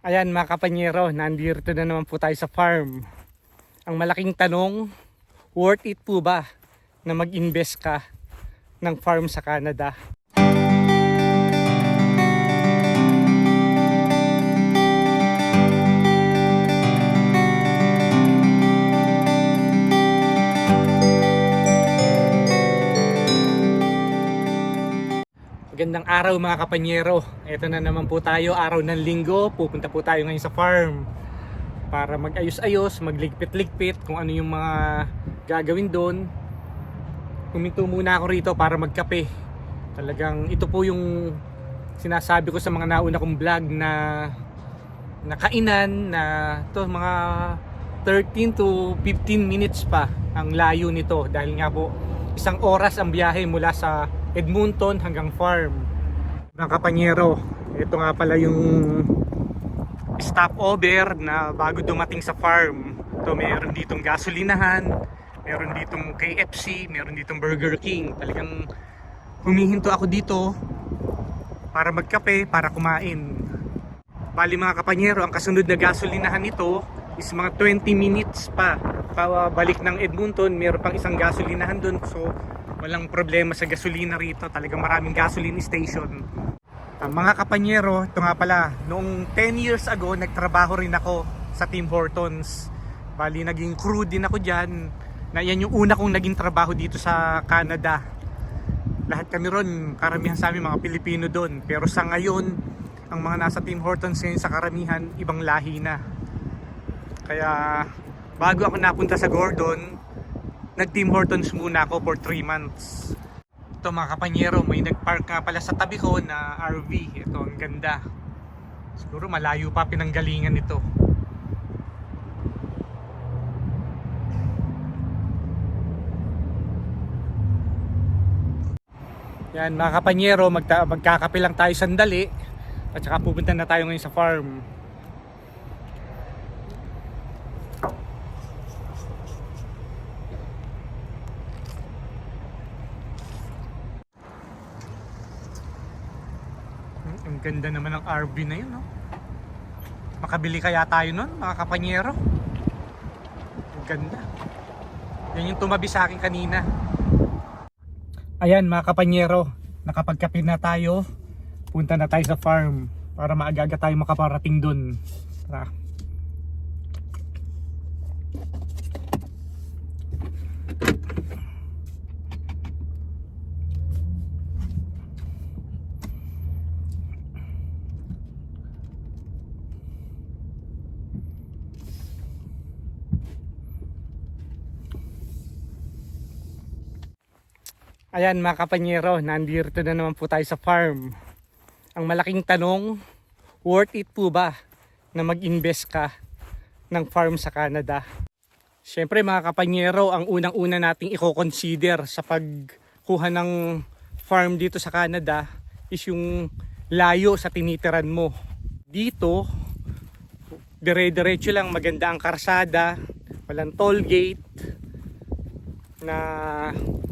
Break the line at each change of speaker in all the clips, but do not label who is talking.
Ayan mga kapanyero, nandito na naman po tayo sa farm. Ang malaking tanong, worth it po ba na mag-invest ka ng farm sa Canada? Magandang araw mga kapanyero. Ito na naman po tayo, araw ng linggo. Pupunta po tayo ngayon sa farm para mag-ayos-ayos, magligpit-ligpit kung ano yung mga gagawin doon. Kuminto muna ako rito para magkape. Talagang ito po yung sinasabi ko sa mga nauna kong vlog na nakainan na to mga 13 to 15 minutes pa ang layo nito dahil nga po isang oras ang biyahe mula sa Edmonton hanggang farm. Mga kapanyero, ito nga pala yung stopover na bago dumating sa farm. Ito meron ditong gasolinahan, meron ditong KFC, meron ditong Burger King. Talagang humihinto ako dito para magkape, para kumain. Bali mga kapanyero, ang kasunod na gasolinahan nito is mga 20 minutes pa. Pabalik ng Edmonton, meron pang isang gasolinahan doon. So, walang problema sa gasolina rito. Talagang maraming gasoline station. Ah, mga kapanyero, ito nga pala, noong 10 years ago, nagtrabaho rin ako sa Tim Hortons. Bali, naging crew din ako dyan. Na yan yung una kong naging trabaho dito sa Canada. Lahat kami ron, karamihan sa amin mga Pilipino doon. Pero sa ngayon, ang mga nasa Tim Hortons ngayon sa karamihan, ibang lahi na. Kaya bago ako napunta sa Gordon, nag Tim Hortons muna ako for 3 months. Ito mga kapanyero, may nagpark nga pala sa tabi ko na RV. Ito, ang ganda. Siguro malayo pa pinanggalingan nito. Yan mga kapanyero, magta- lang tayo sandali. At saka pupunta na tayo ngayon sa farm. Ganda naman ng RV na yun, no? Makabili kaya tayo nun, mga kapanyero? Ang ganda. Yan yung tumabi sa akin kanina. Ayan, mga kapanyero. Nakapagkape na tayo. Punta na tayo sa farm para maagaga tayo makaparating dun. Tara. Ayan mga kapanyero, nandito na naman po tayo sa farm. Ang malaking tanong, worth it po ba na mag-invest ka ng farm sa Canada? Siyempre mga kapanyero, ang unang-una nating i-consider sa pagkuha ng farm dito sa Canada is yung layo sa tinitiran mo. Dito, dire-diretso lang maganda ang karsada, walang toll gate, na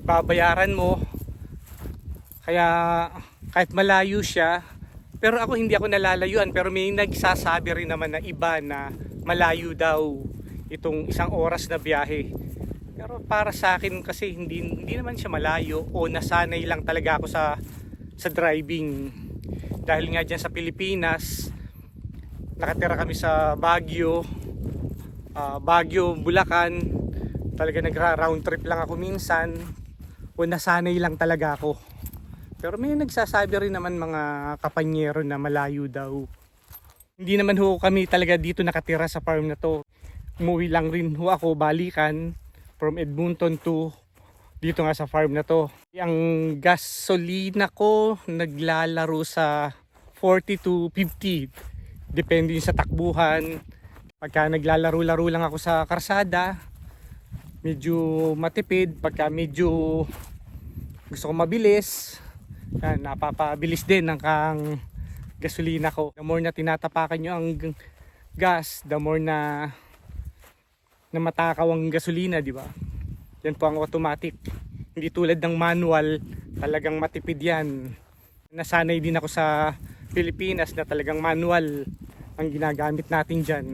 babayaran mo. Kaya kahit malayo siya pero ako hindi ako nalalayuan pero may nagsasabi rin naman na iba na malayo daw itong isang oras na biyahe. Pero para sa akin kasi hindi, hindi naman siya malayo o nasanay lang talaga ako sa sa driving. Dahil nga dyan sa Pilipinas nakatira kami sa Baguio ah, Baguio, Bulacan talaga nagra round trip lang ako minsan. O nasanay lang talaga ako. Pero may nagsasabi rin naman mga kapanyero na malayo daw. Hindi naman ho kami talaga dito nakatira sa farm na to. Umuwi lang rin ho ako balikan from Edmonton to dito nga sa farm na to. Ang gasolina ko naglalaro sa 40 to 50 depende sa takbuhan. Pagka naglalaro-laro lang ako sa karsada medyo matipid pagka medyo gusto ko mabilis yan, napapabilis din ng kang gasolina ko. The more na tinatapakan nyo ang gas the more na na matakaw ang gasolina di ba? Yan po ang automatic. Hindi tulad ng manual talagang matipid yan. Nasanay din ako sa Pilipinas na talagang manual ang ginagamit natin dyan.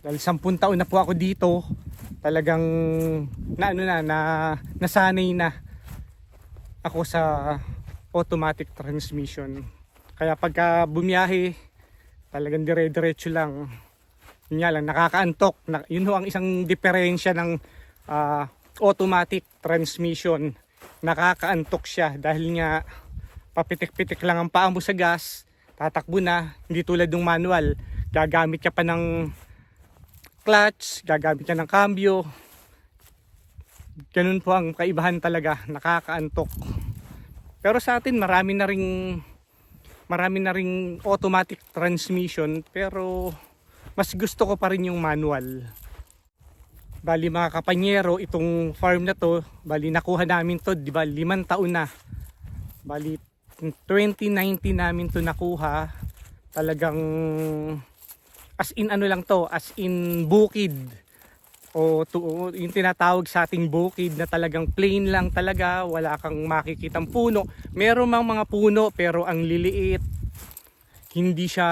Dahil sampun taon na po ako dito, talagang na ano na, na nasanay na ako sa automatic transmission. Kaya pagka bumiyahe, talagang dire-diretso lang. Yun lang, nakakaantok. Na, yun ho ang isang diferensya ng ah, automatic transmission. Nakakaantok siya dahil nga papitik-pitik lang ang paa mo sa gas, tatakbo na, hindi tulad ng manual. Gagamit ka pa ng clutch, gagamit ka ng cambio. Ganun po ang kaibahan talaga, nakakaantok. Pero sa atin marami na ring marami na ring automatic transmission pero mas gusto ko pa rin yung manual. Bali mga kapanyero, itong farm na to, bali nakuha namin to, di ba, limang taon na. Bali 2019 namin to nakuha. Talagang as in ano lang to, as in bukid. O to, yung tinatawag sa ating bukid na talagang plain lang talaga, wala kang makikitang puno. Meron mang mga puno pero ang liliit. Hindi siya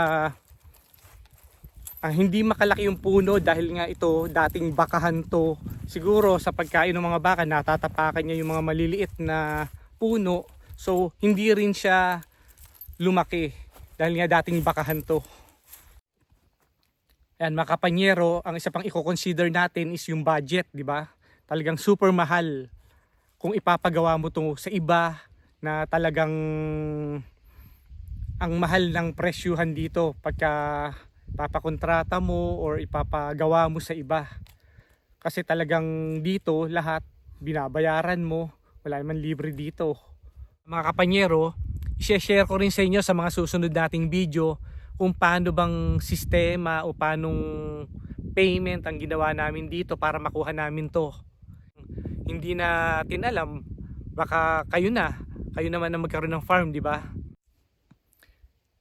ah, hindi makalaki yung puno dahil nga ito dating bakahan to. Siguro sa pagkain ng mga baka natatapakan niya yung mga maliliit na puno. So hindi rin siya lumaki dahil nga dating bakahan to. Ayan, mga kapanyero, ang isa pang i-consider natin is yung budget, di ba? Talagang super mahal kung ipapagawa mo to sa iba na talagang ang mahal ng presyuhan dito pagka papakontrata mo or ipapagawa mo sa iba. Kasi talagang dito lahat binabayaran mo, wala naman libre dito. Mga kapanyero, i-share ko rin sa inyo sa mga susunod nating video kung paano bang sistema o paanong payment ang ginawa namin dito para makuha namin to. Hindi natin alam, baka kayo na, kayo naman na magkaroon ng farm, di ba?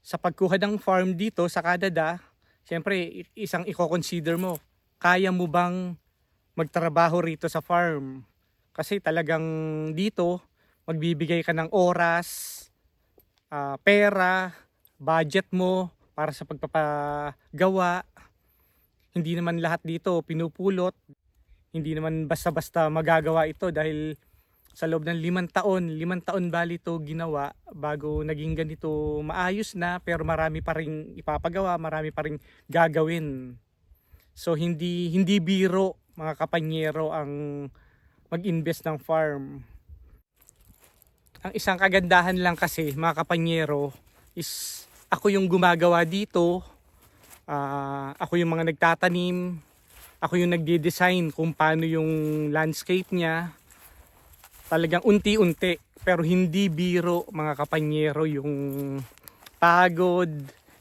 Sa pagkuha ng farm dito sa Canada, syempre isang i-consider mo, kaya mo bang magtrabaho rito sa farm? Kasi talagang dito, magbibigay ka ng oras, ah, pera, budget mo para sa pagpapagawa. Hindi naman lahat dito pinupulot. Hindi naman basta-basta magagawa ito dahil sa loob ng limang taon, limang taon bali ito ginawa bago naging ganito maayos na pero marami pa rin ipapagawa, marami pa rin gagawin. So hindi hindi biro mga kapanyero ang mag-invest ng farm. Ang isang kagandahan lang kasi mga kapanyero is ako yung gumagawa dito. Ah, ako yung mga nagtatanim. Ako yung nagde-design kung paano yung landscape niya. Talagang unti-unti pero hindi biro mga kapanyero yung pagod,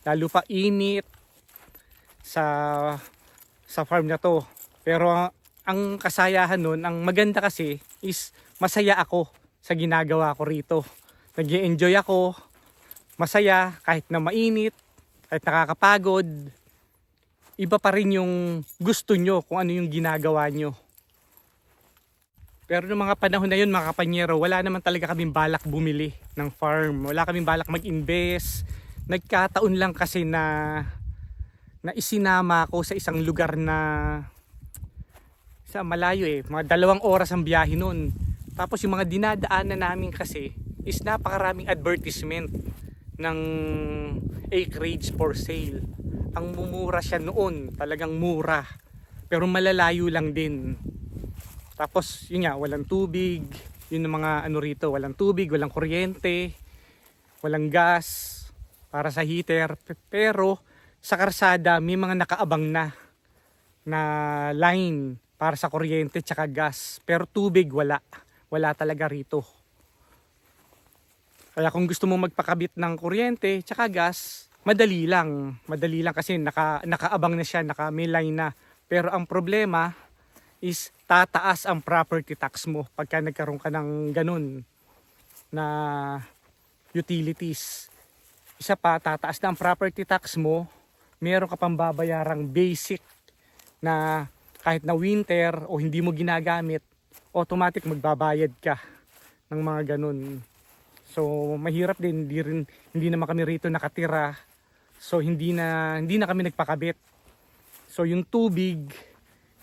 lalo pa init sa sa farm na to. Pero ang, kasayahan nun, ang maganda kasi is masaya ako sa ginagawa ko rito. nag enjoy ako, masaya kahit na mainit, kahit nakakapagod. Iba pa rin yung gusto nyo kung ano yung ginagawa nyo. Pero noong mga panahon na yun mga kapanyero, wala naman talaga kaming balak bumili ng farm. Wala kaming balak mag-invest. Nagkataon lang kasi na na isinama ko sa isang lugar na sa malayo eh. Mga dalawang oras ang biyahe nun. Tapos yung mga dinadaanan namin kasi is napakaraming advertisement ng acreage for sale. Ang mumura siya noon, talagang mura. Pero malalayo lang din. Tapos yun nga, walang tubig. Yun ang mga ano rito, walang tubig, walang kuryente, walang gas para sa heater. Pero sa karsada may mga nakaabang na na line para sa kuryente tsaka gas. Pero tubig wala. Wala talaga rito. Kaya kung gusto mo magpakabit ng kuryente tsaka gas, madali lang. Madali lang kasi naka, nakaabang na siya, naka may line na. Pero ang problema is tataas ang property tax mo pagka nagkaroon ka ng ganun na utilities. Isa pa, tataas na ang property tax mo, meron ka pang babayarang basic na kahit na winter o hindi mo ginagamit, automatic magbabayad ka ng mga ganun. So mahirap din, hindi, rin, hindi naman kami rito nakatira. So hindi na hindi na kami nagpakabit. So yung tubig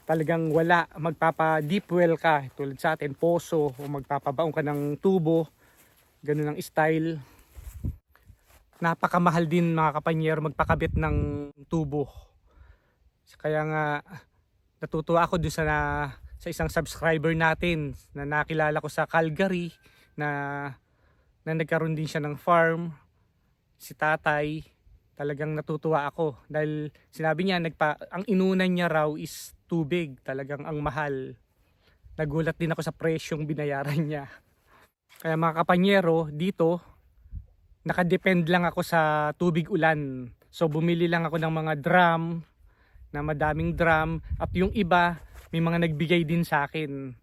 talagang wala. Magpapa deep well ka tulad sa atin poso o magpapabaong ka ng tubo ganun ang style. Napakamahal din mga kapanyero magpakabit ng tubo. Kaya nga natutuwa ako doon sa na, sa isang subscriber natin na nakilala ko sa Calgary na na nagkaroon din siya ng farm. Si tatay talagang natutuwa ako dahil sinabi niya nagpa ang inunan niya raw is tubig talagang ang mahal. Nagulat din ako sa presyong binayaran niya. Kaya mga kapanyero dito nakadepend lang ako sa tubig ulan. So bumili lang ako ng mga drum na madaming drum. At yung iba may mga nagbigay din sa akin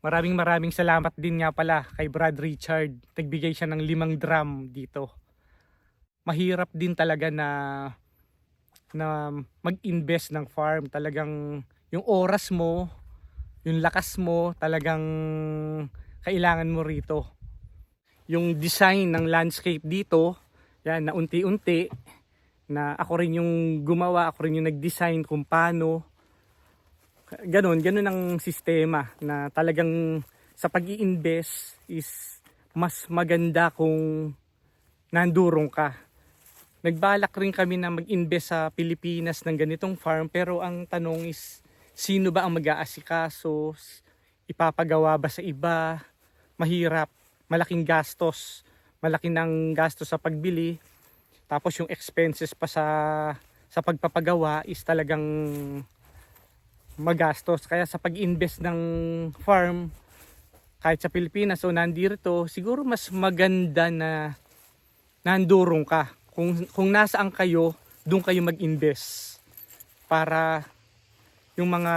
maraming maraming salamat din nga pala kay Brad Richard. Nagbigay siya ng limang drum dito. Mahirap din talaga na na mag-invest ng farm. Talagang yung oras mo yung lakas mo talagang kailangan mo rito. Yung design ng landscape dito yan na unti-unti na ako rin yung gumawa ako rin yung nag-design kung paano ganun ganun ang sistema na talagang sa pag invest is mas maganda kung nandurong ka. Nagbalak rin kami na mag-invest sa Pilipinas ng ganitong farm pero ang tanong is sino ba ang mag-aasikaso? Ipapagawa ba sa iba? Mahirap. Malaking gastos. Malaki ng gastos sa pagbili. Tapos yung expenses pa sa sa pagpapagawa is talagang magastos kaya sa pag-invest ng farm kahit sa Pilipinas o nandito siguro mas maganda na nandurong ka kung kung nasaan kayo doon kayo mag-invest para yung mga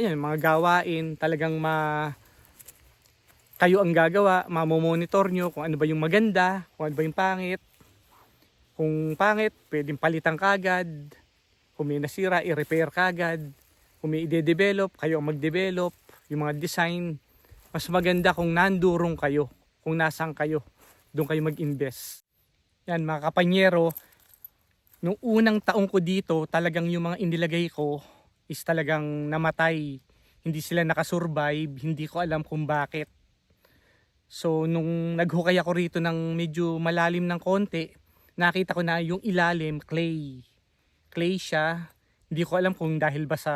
yan, mga gawain talagang ma kayo ang gagawa, mamomonitor nyo kung ano ba yung maganda, kung ano ba yung pangit. Kung pangit, pwedeng palitan kagad. Kung may nasira, i-repair kagad. Ide-develop, kayo mag-develop. Yung mga design, mas maganda kung nandurong kayo, kung nasang kayo, doon kayo mag-invest. Yan mga kapanyero, nung unang taong ko dito, talagang yung mga inilagay ko is talagang namatay. Hindi sila nakasurvive, hindi ko alam kung bakit. So nung naghukay ako rito ng medyo malalim ng konti, nakita ko na yung ilalim clay. Clay siya. Hindi ko alam kung dahil ba sa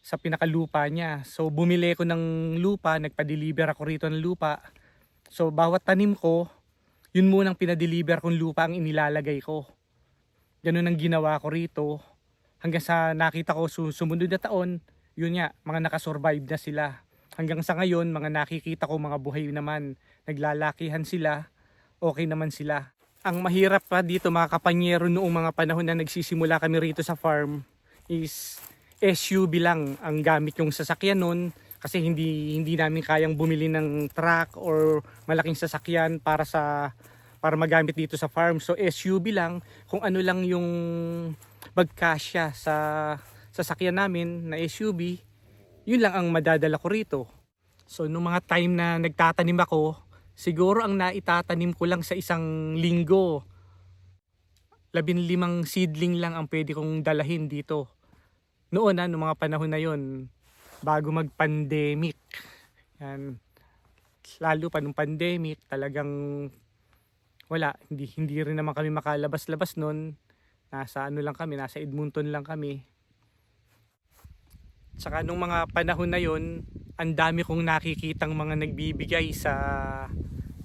sa pinakalupa niya. So bumili ko ng lupa, nagpa-deliver ako rito ng lupa. So bawat tanim ko, yun munang pinadeliver kong lupa ang inilalagay ko. Ganun ang ginawa ko rito. Hanggang sa nakita ko su- sumunod na taon, yun nga, mga nakasurvive na sila. Hanggang sa ngayon, mga nakikita ko mga buhay naman, naglalakihan sila, okay naman sila. Ang mahirap pa dito mga kapanyero noong mga panahon na nagsisimula kami rito sa farm is SUV lang ang gamit yung sasakyan nun kasi hindi hindi namin kayang bumili ng truck or malaking sasakyan para sa para magamit dito sa farm. So SUV lang kung ano lang yung magkasya sa sasakyan namin na SUV, yun lang ang madadala ko rito. So nung mga time na nagtatanim ako, siguro ang naitatanim ko lang sa isang linggo. Labin limang seedling lang ang pwede kong dalahin dito. Noon noong mga panahon na yon bago mag-pandemic. Yan. Lalo pa nung pandemic, talagang wala, hindi, hindi rin naman kami makalabas-labas noon. Nasa ano lang kami, nasa Edmonton lang kami. Tsaka nung mga panahon na yon, ang dami kong nakikitang mga nagbibigay sa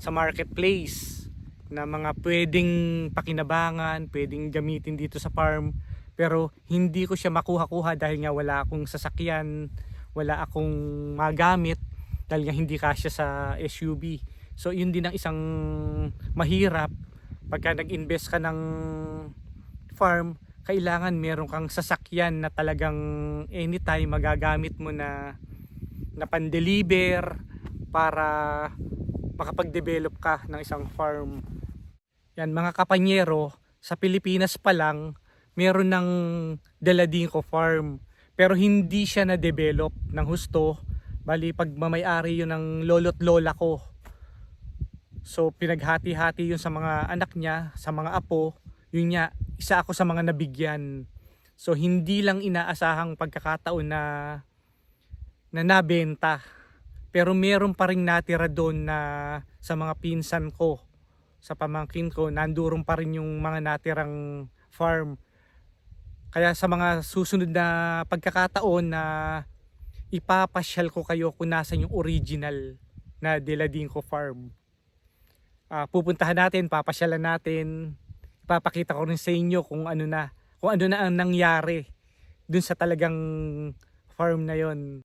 sa marketplace na mga pwedeng pakinabangan, pwedeng gamitin dito sa farm. Pero hindi ko siya makuha-kuha dahil nga wala akong sasakyan, wala akong magamit dahil nga hindi kasya sa SUV. So yun din ang isang mahirap pagka nag-invest ka ng farm, kailangan meron kang sasakyan na talagang anytime magagamit mo na na pan-deliver para makapag-develop ka ng isang farm. Yan mga kapanyero, sa Pilipinas pa lang meron ng Daladinco farm pero hindi siya na-develop ng husto bali pag mamayari yun ng lolo't lola ko so pinaghati-hati yun sa mga anak niya sa mga apo yun nga, isa ako sa mga nabigyan. So hindi lang inaasahang pagkakataon na na nabenta. Pero meron pa rin natira doon na sa mga pinsan ko, sa pamangkin ko, nanduron pa rin yung mga natirang farm. Kaya sa mga susunod na pagkakataon na ipapasyal ko kayo kung nasan yung original na Deladinco Farm. Ah, pupuntahan natin, papasyalan natin, ipapakita ko rin sa inyo kung ano na, kung ano na ang nangyari dun sa talagang farm na yon.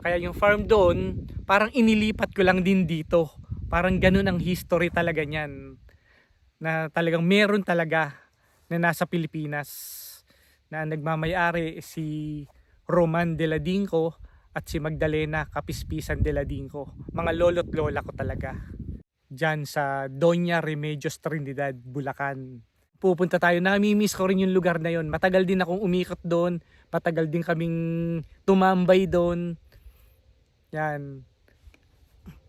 Kaya yung farm doon, parang inilipat ko lang din dito. Parang ganun ang history talaga niyan. Na talagang meron talaga na nasa Pilipinas na nagmamayari si Roman de la Dinco at si Magdalena Kapispisan de la Dinco. Mga lolo't lola ko talaga. Diyan sa Doña Remedios Trinidad, Bulacan. Pupunta tayo. Namimiss ko rin yung lugar na yon. Matagal din akong umikot doon. Matagal din kaming tumambay doon. Yan.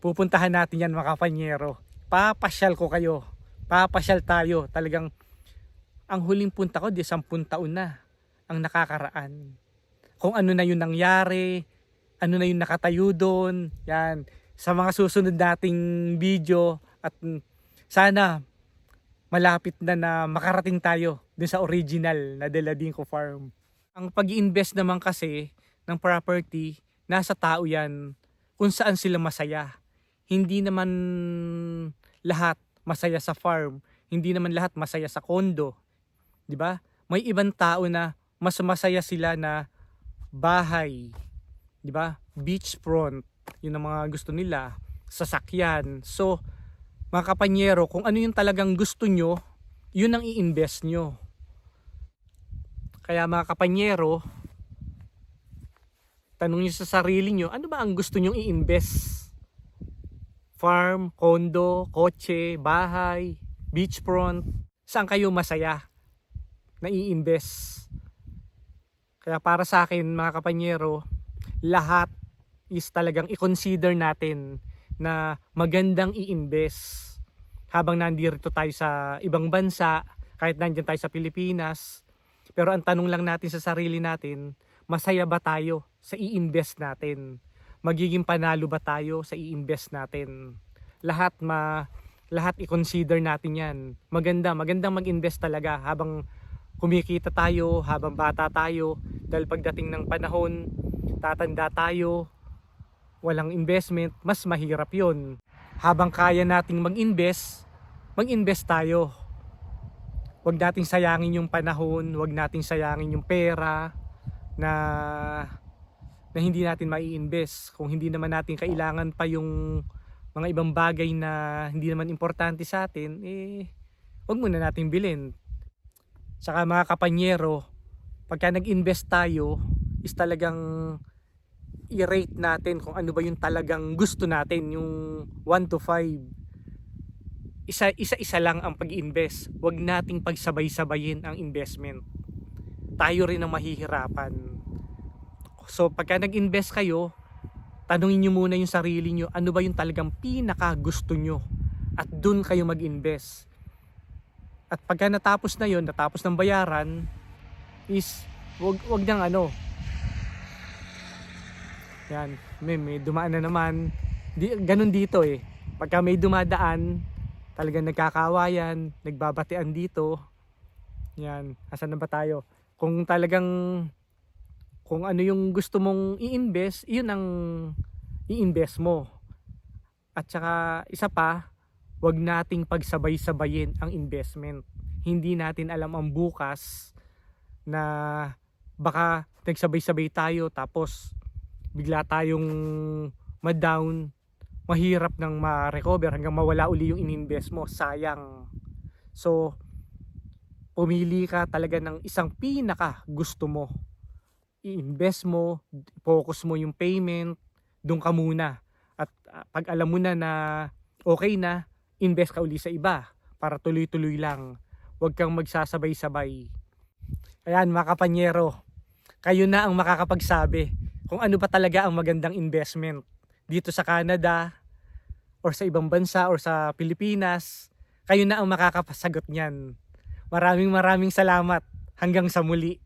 Pupuntahan natin yan mga kapanyero. Papasyal ko kayo. Papasyal tayo. Talagang ang huling punta ko, di 10 taon na ang nakakaraan. Kung ano na yung nangyari, ano na yung nakatayo doon. Yan. Sa mga susunod nating video at sana malapit na na makarating tayo dun sa original na Deladinco Farm. Ang pag invest naman kasi ng property, nasa tao yan kung saan sila masaya. Hindi naman lahat masaya sa farm, hindi naman lahat masaya sa kondo. 'Di ba? May ibang tao na mas masaya sila na bahay, 'di ba? Beachfront, 'yun ang mga gusto nila, sasakyan. So, mga kapanyero, kung ano yung talagang gusto nyo, yun ang i-invest nyo. Kaya mga kapanyero, tanong nyo sa sarili nyo, ano ba ang gusto nyong i-invest? Farm, condo, kotse, bahay, beachfront, saan kayo masaya na i-invest? Kaya para sa akin mga kapanyero, lahat is talagang i-consider natin na magandang i-invest habang nandito tayo sa ibang bansa, kahit nandiyan tayo sa Pilipinas. Pero ang tanong lang natin sa sarili natin, masaya ba tayo sa i-invest natin? Magiging panalo ba tayo sa i-invest natin? Lahat ma lahat i-consider natin 'yan. Maganda, magandang mag-invest talaga habang kumikita tayo, habang bata tayo dahil pagdating ng panahon, tatanda tayo, walang investment, mas mahirap 'yon. Habang kaya nating mag-invest, mag-invest tayo. Huwag nating sayangin yung panahon, huwag nating sayangin yung pera na na hindi natin mai-invest kung hindi naman natin kailangan pa yung mga ibang bagay na hindi naman importante sa atin eh wag muna natin bilhin. Saka mga kapanyero pagka nag-invest tayo is talagang i-rate natin kung ano ba yung talagang gusto natin yung 1 to 5 isa isa isa lang ang pag-invest. Wag nating pagsabay-sabayin ang investment. Tayo rin ang mahihirapan so pagka nag-invest kayo tanungin nyo muna yung sarili nyo ano ba yung talagang pinaka gusto nyo at dun kayo mag-invest at pagka natapos na yon natapos ng bayaran is wag wag nang ano yan, may, may dumaan na naman. Di, ganun dito eh. Pagka may dumadaan, talagang nagkakawayan, nagbabatian dito. Yan, asan na ba tayo? Kung talagang kung ano yung gusto mong i-invest, yun ang i-invest mo. At saka isa pa, wag nating pagsabay-sabayin ang investment. Hindi natin alam ang bukas na baka nagsabay-sabay tayo tapos bigla tayong ma-down, mahirap nang ma-recover hanggang mawala uli yung ininvest mo. Sayang. So, pumili ka talaga ng isang pinaka gusto mo. I-invest mo, focus mo yung payment, doon ka muna. At uh, pag alam mo na na okay na, invest ka uli sa iba para tuloy-tuloy lang. Huwag kang magsasabay-sabay. Ayan mga kapanyero, kayo na ang makakapagsabi kung ano ba talaga ang magandang investment dito sa Canada or sa ibang bansa or sa Pilipinas, kayo na ang makakapasagot niyan. Maraming maraming salamat. Hanggang sa muli.